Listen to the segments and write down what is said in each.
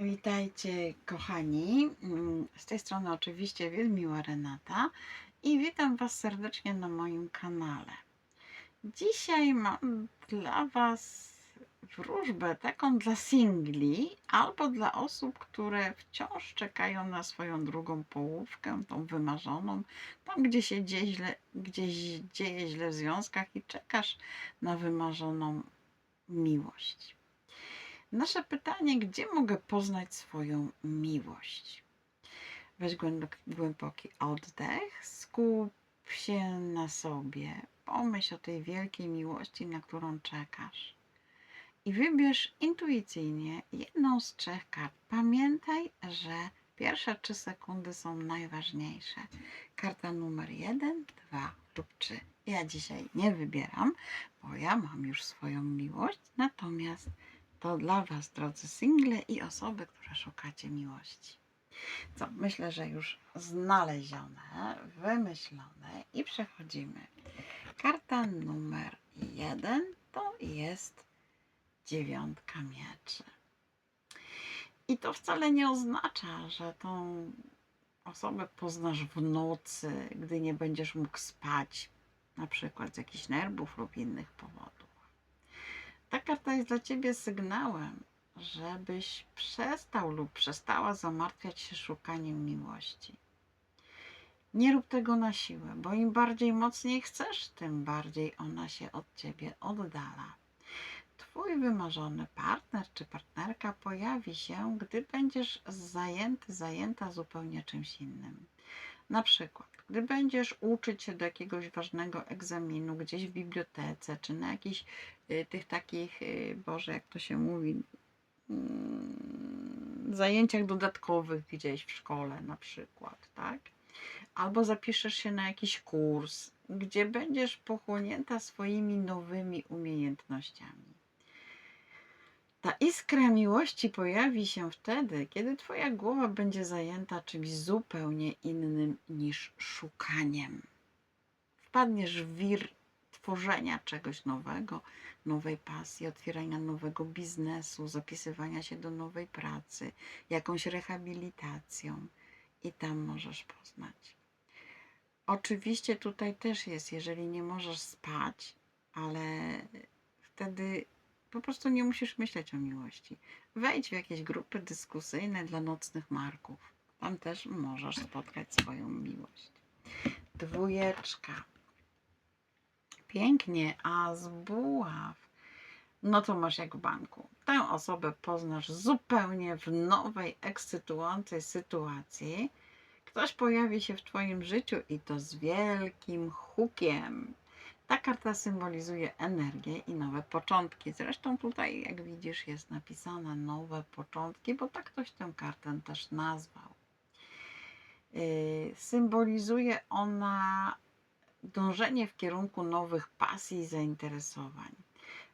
Witajcie kochani. Mm, Z tej strony oczywiście Wielmiła Renata i witam Was serdecznie na moim kanale. Dzisiaj mam dla Was wróżbę taką dla singli albo dla osób, które wciąż czekają na swoją drugą połówkę, tą wymarzoną, tam gdzie się dzieje źle, gdzieś dzieje źle w związkach i czekasz na wymarzoną miłość. Nasze pytanie, gdzie mogę poznać swoją miłość? Weź głęboki, głęboki oddech, skup się na sobie, pomyśl o tej wielkiej miłości, na którą czekasz. I wybierz intuicyjnie jedną z trzech kart. Pamiętaj, że pierwsze trzy sekundy są najważniejsze. Karta numer jeden, dwa lub trzy. Ja dzisiaj nie wybieram, bo ja mam już swoją miłość, natomiast to dla Was, drodzy single i osoby, które szukacie miłości. Co, myślę, że już znalezione, wymyślone i przechodzimy. Karta numer jeden to jest dziewiątka mieczy. I to wcale nie oznacza, że tą osobę poznasz w nocy, gdy nie będziesz mógł spać, na przykład z jakichś nerwów lub innych powodów. Ta karta jest dla ciebie sygnałem, żebyś przestał lub przestała zamartwiać się szukaniem miłości. Nie rób tego na siłę, bo im bardziej mocniej chcesz, tym bardziej ona się od ciebie oddala. Twój wymarzony partner czy partnerka pojawi się, gdy będziesz zajęty, zajęta zupełnie czymś innym. Na przykład, gdy będziesz uczyć się do jakiegoś ważnego egzaminu gdzieś w bibliotece, czy na jakichś y, tych takich, y, Boże, jak to się mówi, mm, zajęciach dodatkowych gdzieś w szkole na przykład, tak? Albo zapiszesz się na jakiś kurs, gdzie będziesz pochłonięta swoimi nowymi umiejętnościami. Ta iskra miłości pojawi się wtedy, kiedy Twoja głowa będzie zajęta czymś zupełnie innym niż szukaniem. Wpadniesz w wir tworzenia czegoś nowego, nowej pasji, otwierania nowego biznesu, zapisywania się do nowej pracy, jakąś rehabilitacją i tam możesz poznać. Oczywiście tutaj też jest, jeżeli nie możesz spać, ale wtedy po prostu nie musisz myśleć o miłości. Wejdź w jakieś grupy dyskusyjne dla nocnych marków. Tam też możesz spotkać swoją miłość. Dwójeczka. Pięknie, a z buław. No to masz jak w banku. Tę osobę poznasz zupełnie w nowej, ekscytującej sytuacji. Ktoś pojawi się w Twoim życiu i to z wielkim hukiem. Ta karta symbolizuje energię i nowe początki. Zresztą tutaj, jak widzisz, jest napisane nowe początki, bo tak ktoś tę kartę też nazwał. Yy, Symbolizuje ona dążenie w kierunku nowych pasji i zainteresowań.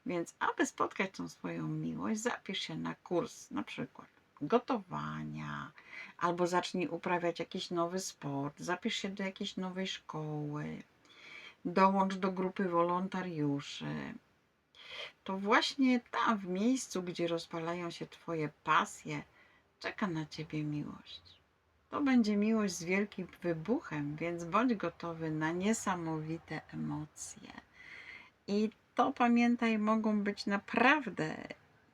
Więc, aby spotkać tą swoją miłość, zapisz się na kurs, na przykład gotowania, albo zacznij uprawiać jakiś nowy sport, zapisz się do jakiejś nowej szkoły dołącz do grupy wolontariuszy. To właśnie tam, w miejscu, gdzie rozpalają się Twoje pasje, czeka na Ciebie miłość. To będzie miłość z wielkim wybuchem, więc bądź gotowy na niesamowite emocje. I to pamiętaj, mogą być naprawdę,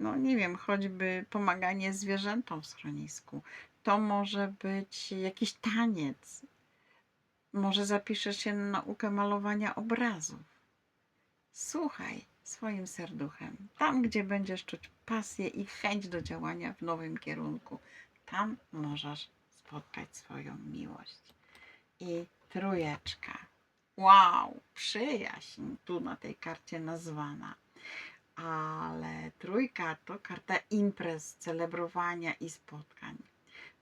no nie wiem, choćby pomaganie zwierzętom w schronisku. To może być jakiś taniec, może zapiszesz się na naukę malowania obrazów. Słuchaj swoim serduchem. Tam, gdzie będziesz czuć pasję i chęć do działania w nowym kierunku, tam możesz spotkać swoją miłość. I trójeczka. Wow, przyjaźń tu na tej karcie nazwana. Ale trójka to karta imprez, celebrowania i spotkań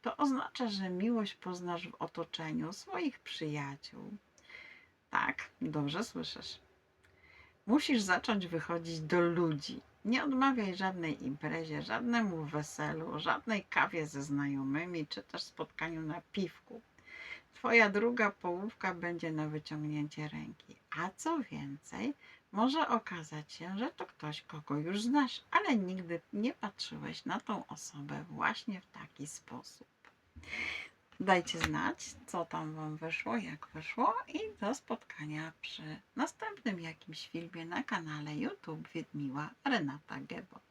to oznacza, że miłość poznasz w otoczeniu swoich przyjaciół. Tak, dobrze słyszysz. Musisz zacząć wychodzić do ludzi. Nie odmawiaj żadnej imprezie, żadnemu weselu, żadnej kawie ze znajomymi, czy też spotkaniu na piwku. Twoja druga połówka będzie na wyciągnięcie ręki. A co więcej, może okazać się, że to ktoś, kogo już znasz, ale nigdy nie patrzyłeś na tą osobę właśnie w taki sposób. Dajcie znać, co tam Wam wyszło, jak wyszło i do spotkania przy następnym jakimś filmie na kanale YouTube Wiedmiła Renata Gebo.